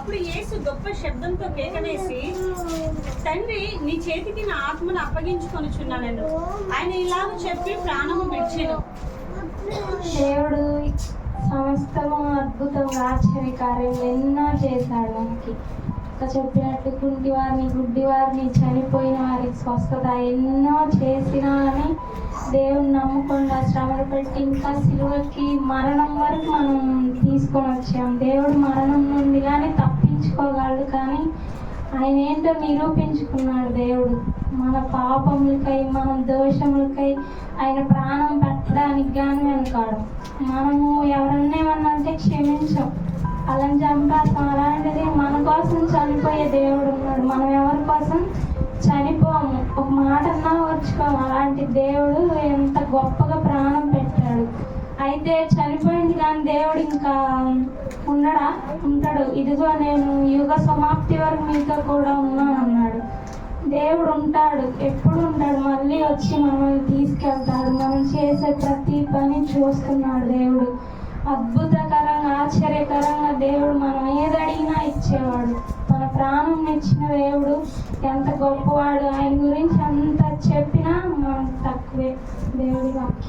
అప్పుడు యేసు గొప్ప శబ్దంతో కేకనేసి తండ్రి నీ చేతికి నా ఆత్మను అప్పగించుకొనుచున్నాను ఆయన ఇలాగ చెప్పి ప్రాణము విడిచెను. దేవుడు సమస్తము అద్భుతంగా ఆశ్చర్యకార్యం ఎన్నో చేశాడు మనకి. ఇంకా చెప్పినట్టు కుంటి వారిని గుడ్డి వారిని చనిపోయిన వారికి స్వస్థత ఎన్నో చేసినా అని దేవుని నమ్మకుండా. శ్రమలు పెట్టి ఇంకా సిలువకి మరణం వరకు మనం తీసుకొని వచ్చాం దేవుడు మరణం నుండి కానీ తప్పించుకోగలడు కానీ ఆయన ఏంటో నిరూపించుకున్నాడు దేవుడు. మన పాపములకై మన దోషములకై ఆయన ప్రాణం పెట్టడానికి కానీ వెనుకాడు. మనము ఎవరన్నా ఏమన్నా అంటే క్షమించం. అలా చంపేస్తాం అలాంటిది మన కోసం చనిపోయే దేవుడు ఉన్నాడు. మనం ఎవరి కోసం చనిపోము? ఒక మాట అన్నా వచ్చుకోము అలాంటి దేవుడు ఎంత గొప్పగా ప్రాణం పెట్టాడు. అయితే చనిపోయి చనిపోయింది కానీ దేవుడు ఇంకా ఉండడా? ఉంటాడు. ఇదిగో నేను యుగ సమాప్తి వరకు మీతో కూడా ఉన్నాను అన్నాడు దేవుడు ఉంటాడు. ఎప్పుడు ఉంటాడు? మళ్ళీ వచ్చి మనల్ని తీసుకెళ్తాడు. మనం చేసే ప్రతి పని చూస్తున్నాడు దేవుడు. అద్భుతకరంగా ఆశ్చర్యకరంగా దేవుడు మనం ఏదడిగినా ఇచ్చేవాడు. మన ప్రాణం ఇచ్చిన దేవుడు ఎంత గొప్పవాడు. ఆయన గురించి అంత చెప్పినా మనకు తక్కువే దేవుడి వాక్యం.